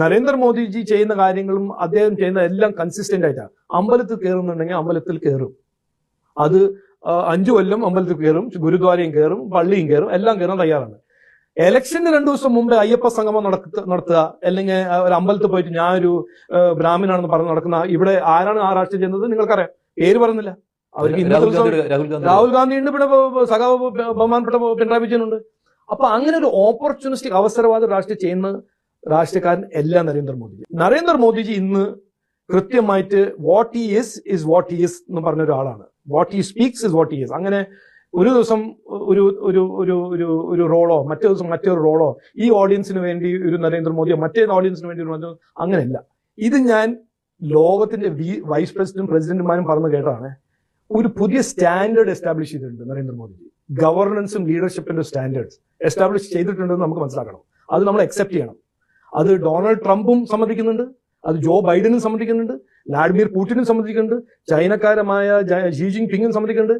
നരേന്ദ്രമോദിജി ചെയ്യുന്ന കാര്യങ്ങളും അദ്ദേഹം ചെയ്യുന്ന എല്ലാം കൺസിസ്റ്റന്റ് ആയിട്ടാണ് അമ്പലത്തിൽ കയറുന്നുണ്ടെങ്കിൽ അമ്പലത്തിൽ കയറും. അത് അഞ്ചു കൊല്ലം അമ്പലത്തിൽ കയറും ഗുരുദ്വാരയും കയറും പള്ളിയും കയറും എല്ലാം കയറാൻ തയ്യാറാണ്. എലക്ഷന് രണ്ടു ദിവസം മുമ്പ് അയ്യപ്പ സംഗമം നടത്ത നടത്തുക അല്ലെങ്കിൽ ഒരു അമ്പലത്തിൽ പോയിട്ട് ഞാനൊരു ബ്രാഹ്മിനാണെന്ന് ബ്രാഹ്മണാണെന്ന് പറഞ്ഞ് നടക്കുന്ന ഇവിടെ ആരാണ് ആ രാഷ്ട്രീയം ചെയ്യുന്നത് നിങ്ങൾക്കറിയാം. പേര് പറഞ്ഞില്ല. അവർക്ക് ഇന്നത്തെ രാഹുൽ ദിവസം ഗാന്ധി രാഹുൽ ഗാന്ധി. രാഹുൽ ഉണ്ട് പിന്നെ സഖാവ് ബഹുമാനപ്പെട്ട പിണറായി വിജയനുണ്ട് അപ്പൊ അങ്ങനെ ഒരു ഓപ്പർച്യൂണിസ്റ്റിക് അവസരവാദ രാഷ്ട്രീയം ചെയ്യുന്ന രാഷ്ട്രീയക്കാരൻ എല്ലാം നരേന്ദ്രമോദിജി നരേന്ദ്രമോദിജി ഇന്ന് കൃത്യമായിട്ട് what he is is what is എന്ന് പറഞ്ഞ ഒരാളാണ്. What he speaks is what he is അങ്ങനെ ഒരു ദിവസം ഒരു ഒരു ഒരു ഒരു ഒരു റോളോ മറ്റേ ദിവസം മറ്റൊരു റോളോ ഈ ഓഡിയൻസിന് വേണ്ടി ഒരു നരേന്ദ്രമോദിയോ മറ്റേ ഓഡിയൻസിന് വേണ്ടി ഒരു അങ്ങനെയല്ല. ഇത് ഞാൻ ലോകത്തിന്റെ വൈസ് പ്രസിഡന്റും പ്രസിഡന്റുമാരും പറഞ്ഞു കേട്ടതാണ്. ഒരു പുതിയ സ്റ്റാൻഡേർഡ് എസ്റ്റാബ്ലിഷ് ചെയ്തിട്ടുണ്ട് നരേന്ദ്രമോദിജി ഗവർണൻസും ലീഡർഷിപ്പിന്റെ സ്റ്റാൻഡേർഡ്സ് എസ്റ്റാബ്ലിഷ് ചെയ്തിട്ടുണ്ടെന്ന് നമുക്ക് മനസ്സിലാക്കണം. അത് നമ്മൾ അക്സെപ്റ്റ് ചെയ്യണം. അത് ഡൊണാൾഡ് ട്രംപും സമ്മതിക്കുന്നുണ്ട് അത് ജോ ബൈഡനും സമ്മതിക്കുന്നുണ്ട് വ്ലാഡിമിർ പുടിനും സമ്മതിക്കുന്നുണ്ട് ചൈനക്കാരമായ ഷീ ജിങ് പിങ്ങും സമ്മതിക്കുന്നുണ്ട്.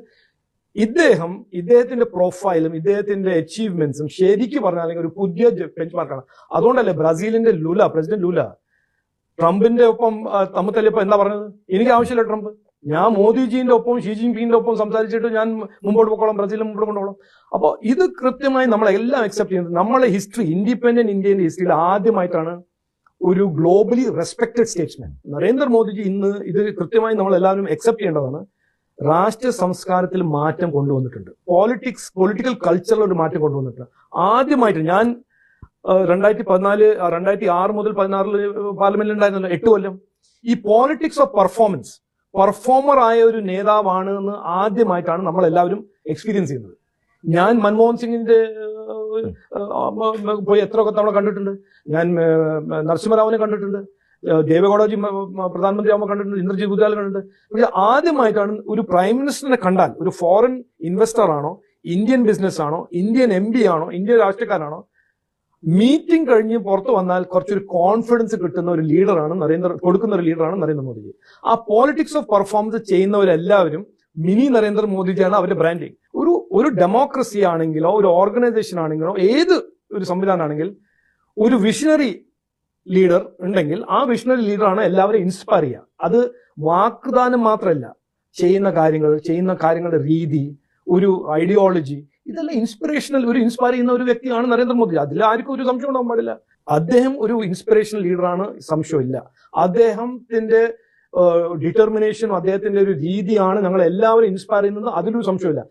ഇദ്ദേഹം ഇദ്ദേഹത്തിന്റെ പ്രൊഫൈലും ഇദ്ദേഹത്തിന്റെ അച്ചീവ്മെന്റ്സും ശരിക്കും പറഞ്ഞാൽ ഒരു പുതിയ ബെഞ്ച് മാർക്കാണ് അതുകൊണ്ടല്ലേ ബ്രസീലിന്റെ ലുല പ്രസിഡന്റ് ലുല ട്രംപിന്റെ ഒപ്പം തമ്മിൽ എന്താ പറഞ്ഞത്? എനിക്ക് ആവശ്യമില്ല ട്രംപ്. ഞാൻ മോദിജീന്റെ ഒപ്പം ഷീ ജിൻ പിങ്ങിന്റെ ഒപ്പം സംസാരിച്ചിട്ട് ഞാൻ മുമ്പോട്ട് പോക്കോളാം ബ്രസീലിൽ മുമ്പോട്ട് കൊണ്ടുപോകണം അപ്പോൾ ഇത് കൃത്യമായി നമ്മളെല്ലാം അക്സെപ്റ്റ് ചെയ്യുന്നത് നമ്മളെ ഹിസ്റ്ററി ഇൻഡിപെൻഡന്റ് ഇന്ത്യന്റെ ഹിസ്റ്ററിയിൽ ആദ്യമായിട്ടാണ് ഒരു ഗ്ലോബലി റെസ്പെക്റ്റഡ് സ്റ്റേറ്റ്സ്മാൻ നരേന്ദ്രമോദിജി ഇന്ന് ഇത് കൃത്യമായി നമ്മൾ എല്ലാവരും അക്സെപ്റ്റ് ചെയ്യേണ്ടതാണ്. രാഷ്ട്ര സംസ്കാരത്തിൽ മാറ്റം കൊണ്ടുവന്നിട്ടുണ്ട്. പോളിറ്റിക്സ് പൊളിറ്റിക്കൽ കൾച്ചറിൽ ഒരു മാറ്റം കൊണ്ടുവന്നിട്ടുണ്ട്. ആദ്യമായിട്ട് ഞാൻ രണ്ടായിരത്തി പതിനാല് രണ്ടായിരത്തി ആറ് മുതൽ പതിനാറിൽ പാർലമെന്റിൽ ഉണ്ടായിരുന്നല്ലോ എട്ട് കൊല്ലം. ഈ പോളിറ്റിക്സ് ഓഫ് പെർഫോമൻസ് പെർഫോമർ ആയ ഒരു നേതാവാണ് എന്ന് ആദ്യമായിട്ടാണ് നമ്മൾ എല്ലാവരും എക്സ്പീരിയൻസ് ചെയ്യുന്നത്. ഞാൻ മൻമോഹൻ സിംഗിന്റെ പോയി എത്ര തവണ കണ്ടിട്ടുണ്ട്. ഞാൻ നരസിംഹറാവിനെ കണ്ടിട്ടുണ്ട്. ദേവഗൌഡജി പ്രധാനമന്ത്രി ആവുമ്പോൾ കണ്ടിട്ടുണ്ട്. ഇന്ദ്രജി ഗുജറാൽ കണ്ടിട്ടുണ്ട്. പക്ഷെ ആദ്യമായിട്ടാണ് ഒരു പ്രൈം മിനിസ്റ്ററിനെ കണ്ടാൽ ഒരു ഫോറിൻ ഇൻവെസ്റ്റർ ആണോ ഇന്ത്യൻ ബിസിനസ് ആണോ ഇന്ത്യൻ എം ആണോ ഇന്ത്യൻ രാഷ്ട്രീയക്കാരാണോ മീറ്റിംഗ് കഴിഞ്ഞ് പുറത്തു വന്നാൽ കുറച്ചൊരു കോൺഫിഡൻസ് കിട്ടുന്ന ഒരു ലീഡറാണ് നരേന്ദ്ര കൊടുക്കുന്ന ഒരു ലീഡറാണ് നരേന്ദ്രമോദിജി ആ പോളിറ്റിക്സ് ഓഫ് പെർഫോമൻസ് ചെയ്യുന്നവരെല്ലാവരും മിനി നരേന്ദ്രമോദിജിയാണ് അവരുടെ ബ്രാൻഡിങ് ഒരു ഒരു ഡെമോക്രസി ആണെങ്കിലോ ഒരു ഓർഗനൈസേഷൻ ആണെങ്കിലോ ഏത് ഒരു സംവിധാനമാണെങ്കിൽ ഒരു വിഷണറി ലീഡർ ഉണ്ടെങ്കിൽ ആ വിഷണറി ലീഡറാണ് എല്ലാവരെയും ഇൻസ്പയർ ചെയ്യുക. അത് വാഗ്ദാനം മാത്രമല്ല ചെയ്യുന്ന കാര്യങ്ങൾ ചെയ്യുന്ന കാര്യങ്ങളുടെ രീതി ഒരു ഐഡിയോളജി ഇതെല്ലാം ഇൻസ്പിറേഷണൽ ഒരു ഇൻസ്പയർ ചെയ്യുന്ന ഒരു വ്യക്തിയാണ് നരേന്ദ്രമോദി. അതിൽ ആർക്കും ഒരു സംശയം ഉണ്ടാകാൻ പാടില്ല. അദ്ദേഹം ഒരു ഇൻസ്പിറേഷണൽ ലീഡറാണ് സംശയമില്ല അദ്ദേഹത്തിന്റെ ഡിറ്റർമിനേഷനും അദ്ദേഹത്തിന്റെ ഒരു രീതിയാണ് ഞങ്ങൾ എല്ലാവരും ഇൻസ്പയർ ചെയ്യുന്നത്. അതിലൊരു സംശയമില്ല